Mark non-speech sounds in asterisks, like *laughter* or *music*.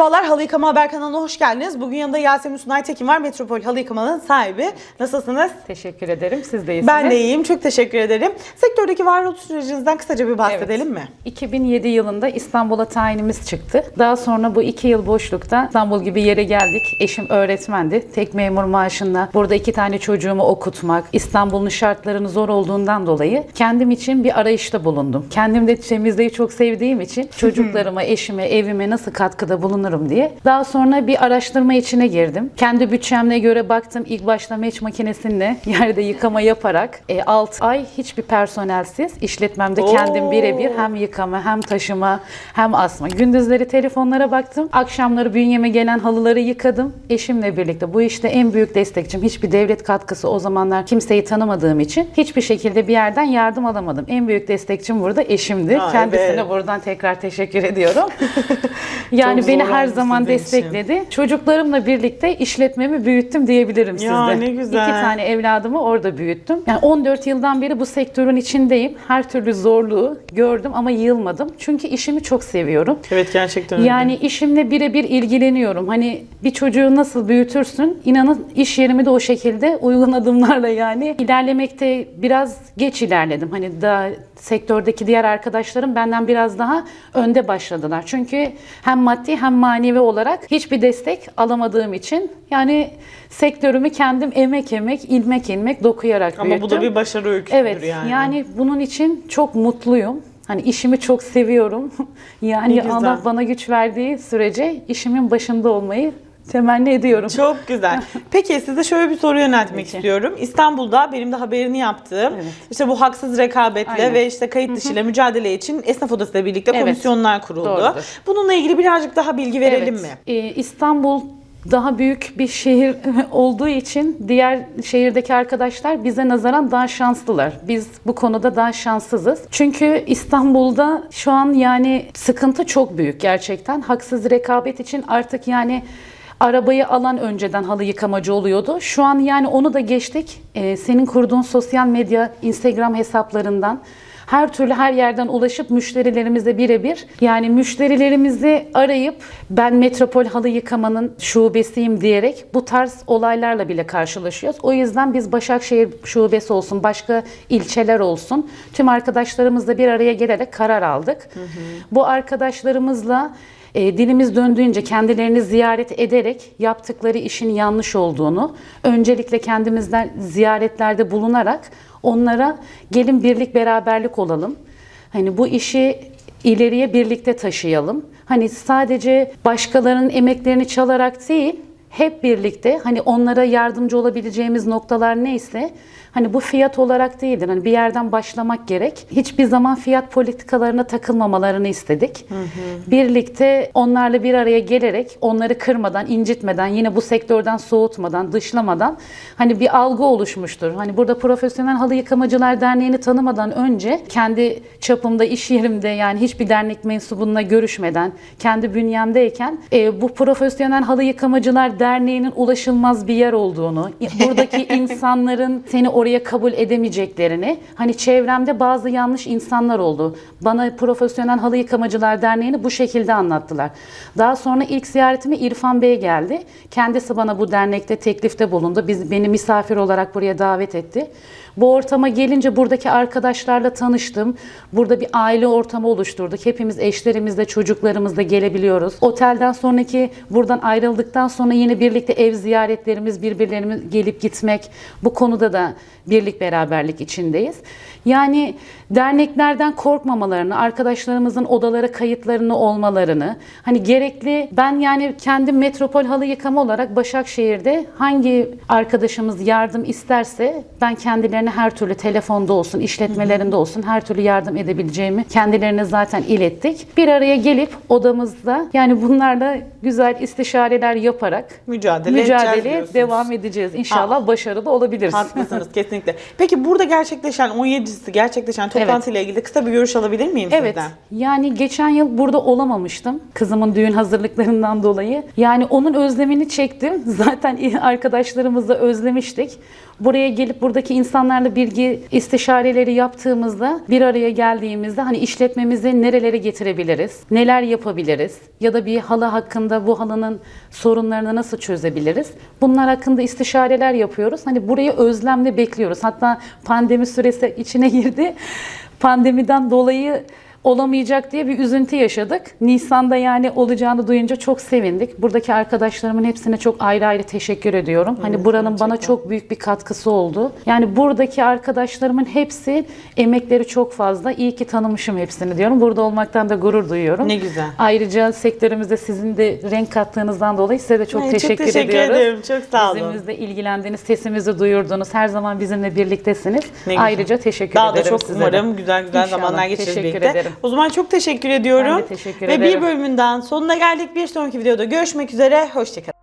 Merhabalar Halı Yıkama Haber kanalına hoş geldiniz. Bugün yanında Yasemin Sunay Tekin var. Metropol Halı Yıkama'nın sahibi. Nasılsınız? Teşekkür ederim. Siz de iyisiniz. Ben de iyiyim. Çok teşekkür ederim. Sektördeki varoluş sürecinizden kısaca bir bahsedelim mi? 2007 yılında İstanbul'a tayinimiz çıktı. Daha sonra bu iki yıl boşlukta İstanbul gibi yere geldik. Eşim öğretmendi. Tek memur maaşında burada iki tane çocuğumu okutmak, İstanbul'un şartlarının zor olduğundan dolayı kendim için bir arayışta bulundum. Kendim de temizliği çok sevdiğim için çocuklarıma, eşime, evime nasıl katkıda bulunurum diye. Daha sonra bir araştırma içine girdim. Kendi bütçemle göre baktım. İlk başta meç makinesinde *laughs* yerde yıkama yaparak 6 ay hiçbir personelsiz işletmemde kendim birebir hem yıkama hem taşıma hem asma. Gündüzleri telefonlara baktım. Akşamları bünyeme gelen halıları yıkadım. Eşimle birlikte bu işte en büyük destekçim. Hiçbir devlet katkısı o zamanlar kimseyi tanımadığım için hiçbir şekilde bir yerden yardım alamadım. En büyük destekçim burada eşimdi. Aa, Kendisine evet. buradan tekrar teşekkür ediyorum. *laughs* yani beni zor her zaman sizin için. destekledi. Çocuklarımla birlikte işletmemi büyüttüm diyebilirim Ya, size. ne güzel. İki tane evladımı orada büyüttüm. Yani 14 yıldan beri bu sektörün içindeyim. Her türlü zorluğu gördüm ama yılmadım. Çünkü işimi çok seviyorum. Evet gerçekten öyle. Yani işimle birebir ilgileniyorum. Hani bir çocuğu nasıl büyütürsün? İnanın iş yerimi de o şekilde uygun adımlarla yani ilerlemekte biraz geç ilerledim. Hani daha sektördeki diğer arkadaşlarım benden biraz daha önde başladılar. Çünkü hem maddi hem manevi olarak hiçbir destek alamadığım için yani sektörümü kendim emek emek, ilmek ilmek dokuyarak Ama büyüttüm. bu da bir başarı öyküsüdür Evet yani. yani. bunun için çok mutluyum. Hani işimi çok seviyorum. *laughs* Yani. Allah bana güç verdiği sürece işimin başında olmayı temenni ediyorum. Çok güzel. *laughs* Peki size şöyle bir soru yöneltmek Peki. istiyorum. İstanbul'da benim de haberini yaptığım Evet. işte bu haksız rekabetle Aynen. ve işte kayıt dışıyla mücadele için esnaf odası ile birlikte Evet. komisyonlar kuruldu. Doğrudur. Bununla ilgili birazcık daha bilgi verelim Evet. mi? Ee, İstanbul daha büyük bir şehir *laughs* olduğu için diğer şehirdeki arkadaşlar bize nazaran daha şanslılar. Biz bu konuda daha şanssızız. Çünkü İstanbul'da şu an yani sıkıntı çok büyük gerçekten. Haksız rekabet için artık yani arabayı alan önceden halı yıkamacı oluyordu. Şu an yani onu da geçtik. Ee, senin kurduğun sosyal medya, Instagram hesaplarından her türlü her yerden ulaşıp müşterilerimizle birebir yani müşterilerimizi arayıp ben Metropol Halı Yıkama'nın şubesiyim diyerek bu tarz olaylarla bile karşılaşıyoruz. O yüzden biz Başakşehir şubesi olsun, başka ilçeler olsun tüm arkadaşlarımızla bir araya gelerek karar aldık. Bu arkadaşlarımızla e, dilimiz döndüğünce kendilerini ziyaret ederek yaptıkları işin yanlış olduğunu, öncelikle kendimizden ziyaretlerde bulunarak onlara gelin birlik beraberlik olalım. Hani bu işi ileriye birlikte taşıyalım. Hani sadece başkalarının emeklerini çalarak değil, hep birlikte hani onlara yardımcı olabileceğimiz noktalar neyse hani bu fiyat olarak değildir. Hani bir yerden başlamak gerek. Hiçbir zaman fiyat politikalarına takılmamalarını istedik. Birlikte onlarla bir araya gelerek onları kırmadan, incitmeden, yine bu sektörden soğutmadan, dışlamadan hani bir algı oluşmuştur. Hani burada Profesyonel Halı Yıkamacılar Derneği'ni tanımadan önce kendi çapımda, iş yerimde yani hiçbir dernek mensubunla görüşmeden, kendi bünyemdeyken e, bu Profesyonel Halı Yıkamacılar Derneği'nin ulaşılmaz bir yer olduğunu, *laughs* buradaki insanların seni oraya kabul edemeyeceklerini, hani çevremde bazı yanlış insanlar oldu. Bana Profesyonel Halı Yıkamacılar Derneği'ni bu şekilde anlattılar. Daha sonra ilk ziyaretime İrfan Bey geldi. Kendisi bana bu dernekte teklifte bulundu. Biz beni misafir olarak buraya davet etti. Bu ortama gelince buradaki arkadaşlarla tanıştım. Burada bir aile ortamı oluşturduk. Hepimiz eşlerimizle, çocuklarımızla gelebiliyoruz. Otelden sonraki buradan ayrıldıktan sonra yine birlikte ev ziyaretlerimiz, birbirlerimiz gelip gitmek. Bu konuda da birlik beraberlik içindeyiz. Yani derneklerden korkmamalarını, arkadaşlarımızın odalara kayıtlarını olmalarını, hani gerekli ben yani kendi metropol halı yıkama olarak Başakşehir'de hangi arkadaşımız yardım isterse ben kendilerine her türlü telefonda olsun, işletmelerinde olsun her türlü yardım edebileceğimi kendilerine zaten ilettik. Bir araya gelip odamızda yani bunlarla güzel istişareler yaparak Mücadele, diyorsunuz. devam edeceğiz. İnşallah başarılı olabiliriz. Haklısınız *laughs* kesinlikle. Peki burada gerçekleşen 17'si gerçekleşen toplantıyla ilgili kısa bir görüş alabilir miyim Evet. sizden? Yani geçen yıl burada olamamıştım. Kızımın düğün hazırlıklarından dolayı. Yani onun özlemini çektim. *laughs* Zaten *laughs* arkadaşlarımızla özlemiştik. Buraya gelip buradaki insanlarla bilgi istişareleri yaptığımızda bir araya geldiğimizde hani işletmemizi nerelere getirebiliriz, neler yapabiliriz ya da bir halı hakkında bu halının sorunlarını nasıl çözebiliriz? Bunlar hakkında istişareler yapıyoruz. Hani burayı özlemle bekliyoruz. Hatta pandemi süresi içine *laughs* girdi. Pandemiden dolayı olamayacak diye bir üzüntü yaşadık. Nisan'da yani olacağını duyunca çok sevindik. Buradaki arkadaşlarımın hepsine çok ayrı ayrı teşekkür ediyorum. hani buranın bana çok büyük bir katkısı oldu. Yani buradaki arkadaşlarımın hepsi emekleri çok fazla. İyi ki tanımışım hepsini diyorum. Burada olmaktan da gurur duyuyorum. Ne güzel. Ayrıca sektörümüzde sizin de renk kattığınızdan dolayı size de çok Ay, çok teşekkür, teşekkür ediyoruz. ederim. Çok sağ olun. Bizimizle ilgilendiniz, sesimizi duyurdunuz. Her zaman bizimle birliktesiniz. Ne güzel. Ayrıca teşekkür Daha da ederim çok size de. umarım güzel güzel İnşallah. zamanlar geçiririz Teşekkür birlikte. ederim. O zaman çok teşekkür ediyorum. Ben de teşekkür Ve bir ederim. bölümünden sonuna geldik. Bir sonraki videoda görüşmek üzere. Hoşçakalın.